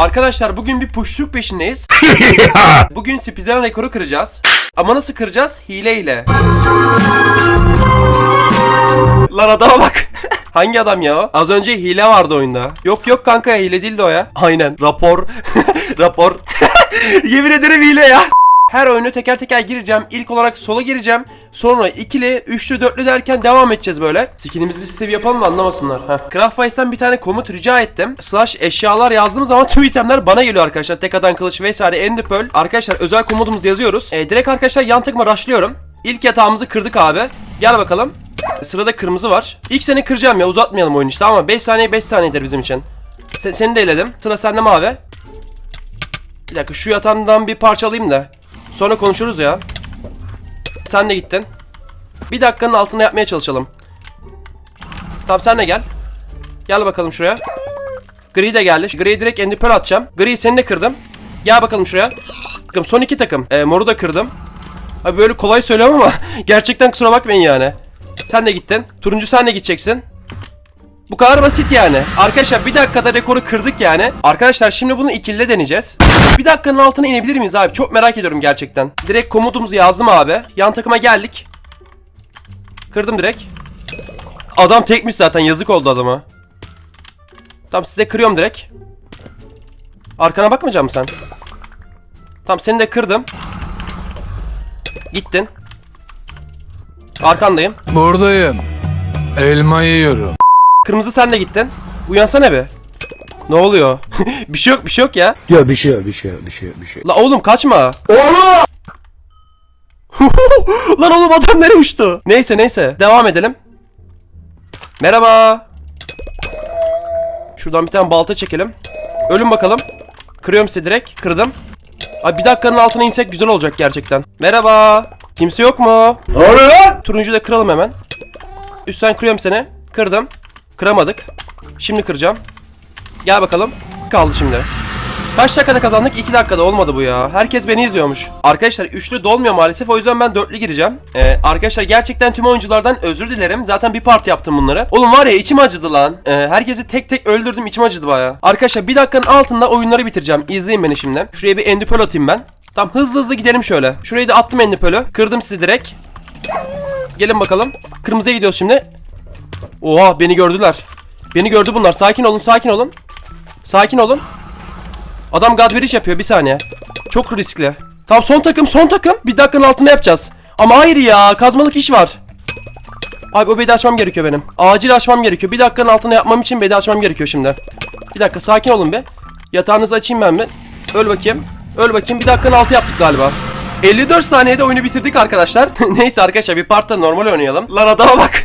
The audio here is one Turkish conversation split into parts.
Arkadaşlar bugün bir puşluk peşindeyiz. bugün speedrun rekoru kıracağız. Ama nasıl kıracağız? Hileyle. Lan adama bak. Hangi adam ya o? Az önce hile vardı oyunda. Yok yok kanka hile değildi o ya. Aynen. Rapor. Rapor. Yemin ederim hile ya. Her oyunu teker teker gireceğim. İlk olarak sola gireceğim. Sonra ikili, üçlü, dörtlü derken devam edeceğiz böyle. Skinimizi sitevi yapalım da anlamasınlar. Heh. Craftwise'den bir tane komut rica ettim. Slash eşyalar yazdığım zaman tüm itemler bana geliyor arkadaşlar. Tek adam kılıç vesaire ender. Arkadaşlar özel komutumuzu yazıyoruz. E, direkt arkadaşlar yan tıkma rushlıyorum. İlk yatağımızı kırdık abi. Gel bakalım. Sırada kırmızı var. İlk seni kıracağım ya uzatmayalım oyunu işte ama 5 saniye 5 saniyedir bizim için. Se- seni de eledim. Sıra sende mavi. Bir dakika şu yatağından bir parça alayım da. Sonra konuşuruz ya. Sen de gittin. Bir dakikanın altında yapmaya çalışalım. Tamam sen de gel. Gel bakalım şuraya. Gri de geldi. Gri'ye direkt ender pearl atacağım. Gri'yi seni de kırdım. Gel bakalım şuraya. Bakın son iki takım. Ee, moru da kırdım. Abi böyle kolay söylüyorum ama gerçekten kusura bakmayın yani. Sen de gittin. Turuncu sen de gideceksin. Bu kadar basit yani. Arkadaşlar bir dakikada rekoru kırdık yani. Arkadaşlar şimdi bunu ikilide deneyeceğiz. Bir dakikanın altına inebilir miyiz abi? Çok merak ediyorum gerçekten. Direkt komutumuzu yazdım abi. Yan takıma geldik. Kırdım direkt. Adam tekmiş zaten yazık oldu adama. Tamam size kırıyorum direkt. Arkana bakmayacak mısın sen? Tamam seni de kırdım. Gittin. Arkandayım. Buradayım. Elma yiyorum. Kırmızı sen de gittin. Uyansana be. Ne oluyor? bir şey yok bir şey yok ya. Yok bir şey yok bir şey yok bir şey yok bir şey yok. La oğlum kaçma. Oğlum! Lan oğlum adam nereye uçtu? Neyse neyse devam edelim. Merhaba. Şuradan bir tane balta çekelim. Ölün bakalım. Kırıyorum size direkt. Kırdım. Ay bir dakikanın altına insek güzel olacak gerçekten. Merhaba. Kimse yok mu? Ne oluyor lan? Turuncuyu da kıralım hemen. Üstten kırıyorum seni. Kırdım. Kıramadık. Şimdi kıracağım. Gel bakalım. Kaldı şimdi. Kaç dakikada kazandık? 2 dakikada olmadı bu ya. Herkes beni izliyormuş. Arkadaşlar üçlü dolmuyor maalesef. O yüzden ben dörtlü gireceğim. Ee, arkadaşlar gerçekten tüm oyunculardan özür dilerim. Zaten bir parti yaptım bunları. Oğlum var ya içim acıdı lan. Ee, herkesi tek tek öldürdüm. içim acıdı baya. Arkadaşlar bir dakikanın altında oyunları bitireceğim. İzleyin beni şimdi. Şuraya bir endipöl atayım ben. Tamam hızlı hızlı gidelim şöyle. Şurayı da attım endipölü. Kırdım sizi direkt. Gelin bakalım. Kırmızıya gidiyoruz şimdi. Oha beni gördüler. Beni gördü bunlar. Sakin olun sakin olun. Sakin olun. Adam Godbridge yapıyor bir saniye. Çok riskli. Tamam son takım son takım. Bir dakikanın altında yapacağız. Ama hayır ya kazmalık iş var. Abi o bedi açmam gerekiyor benim. Acil açmam gerekiyor. Bir dakikanın altında yapmam için bedi açmam gerekiyor şimdi. Bir dakika sakin olun be. Yatağınızı açayım ben bir. Öl bakayım. Öl bakayım. Bir dakikanın altı yaptık galiba. 54 saniyede oyunu bitirdik arkadaşlar. Neyse arkadaşlar bir partta normal oynayalım. Lan adama bak.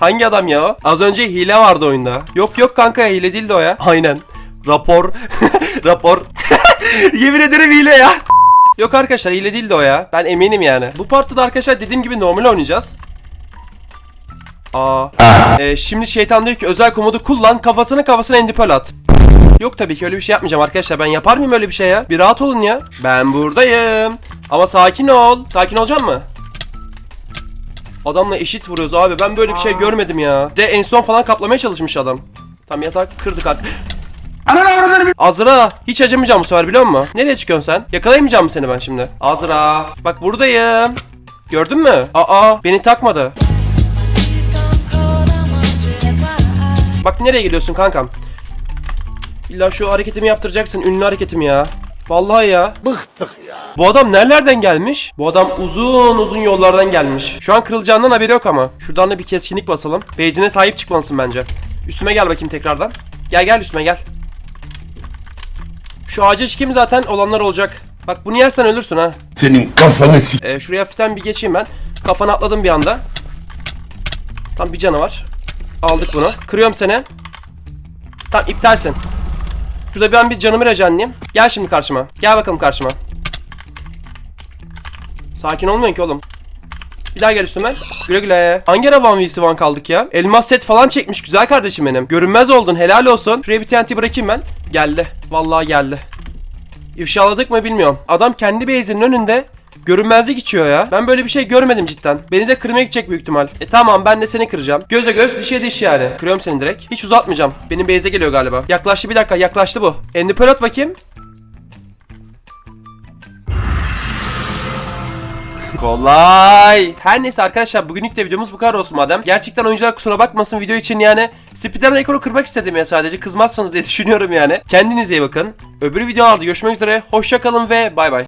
Hangi adam ya o? Az önce hile vardı oyunda. Yok yok kanka hile değildi o ya. Aynen. Rapor. Rapor. Yemin ederim hile ya. Yok arkadaşlar hile değildi o ya. Ben eminim yani. Bu partta da arkadaşlar dediğim gibi normal oynayacağız. Aa. Ee, şimdi şeytan diyor ki özel komodu kullan kafasına kafasına endipöl at. Yok tabii ki öyle bir şey yapmayacağım arkadaşlar. Ben yapar mıyım öyle bir şey ya? Bir rahat olun ya. Ben buradayım. Ama sakin ol. Sakin olacak mı? Adamla eşit vuruyoruz abi. Ben böyle bir şey görmedim ya. De en son falan kaplamaya çalışmış adam. Tam yatak kırdık artık. Azra hiç acımayacağım bu sefer biliyor musun? Nereye çıkıyorsun sen? Yakalayamayacağım mı seni ben şimdi? Azra bak buradayım. Gördün mü? Aa beni takmadı. Bak nereye gidiyorsun kankam? İlla şu hareketimi yaptıracaksın. Ünlü hareketimi ya. Vallahi ya. Bıktık ya. Bu adam nerelerden gelmiş? Bu adam uzun uzun yollardan gelmiş. Şu an kırılacağından haberi yok ama. Şuradan da bir keskinlik basalım. Beyzine sahip çıkmalısın bence. Üstüme gel bakayım tekrardan. Gel gel üstüme gel. Şu ağaca çıkayım zaten olanlar olacak. Bak bunu yersen ölürsün ha. Senin kafanı s*** Ee, şuraya hafiften bir geçeyim ben. Kafana atladım bir anda. Tam bir canı var. Aldık bunu. Kırıyorum seni. Tam iptalsin. Şurada ben bir canımı recanlayayım. Gel şimdi karşıma. Gel bakalım karşıma. Sakin olmuyorsun ki oğlum. Bir daha gel üstüme. Güle güle. Hangi ara One vs One kaldık ya? Elmas set falan çekmiş güzel kardeşim benim. Görünmez oldun helal olsun. Şuraya bir TNT bırakayım ben. Geldi. Vallahi geldi. İfşaladık mı bilmiyorum. Adam kendi base'inin önünde Görünmezlik içiyor ya. Ben böyle bir şey görmedim cidden. Beni de kırmaya gidecek büyük ihtimal. E tamam ben de seni kıracağım. Göze göz dişe diş yani. Kırıyorum seni direkt. Hiç uzatmayacağım. Benim base'e geliyor galiba. Yaklaştı bir dakika yaklaştı bu. Ender Pearl at bakayım. Kolay. Her neyse arkadaşlar bugünlük de videomuz bu kadar olsun madem. Gerçekten oyuncular kusura bakmasın video için yani speedrun rekoru kırmak istedim ya sadece kızmazsanız diye düşünüyorum yani. Kendinize iyi bakın. Öbür videolarda görüşmek üzere. Hoşça kalın ve bay bay.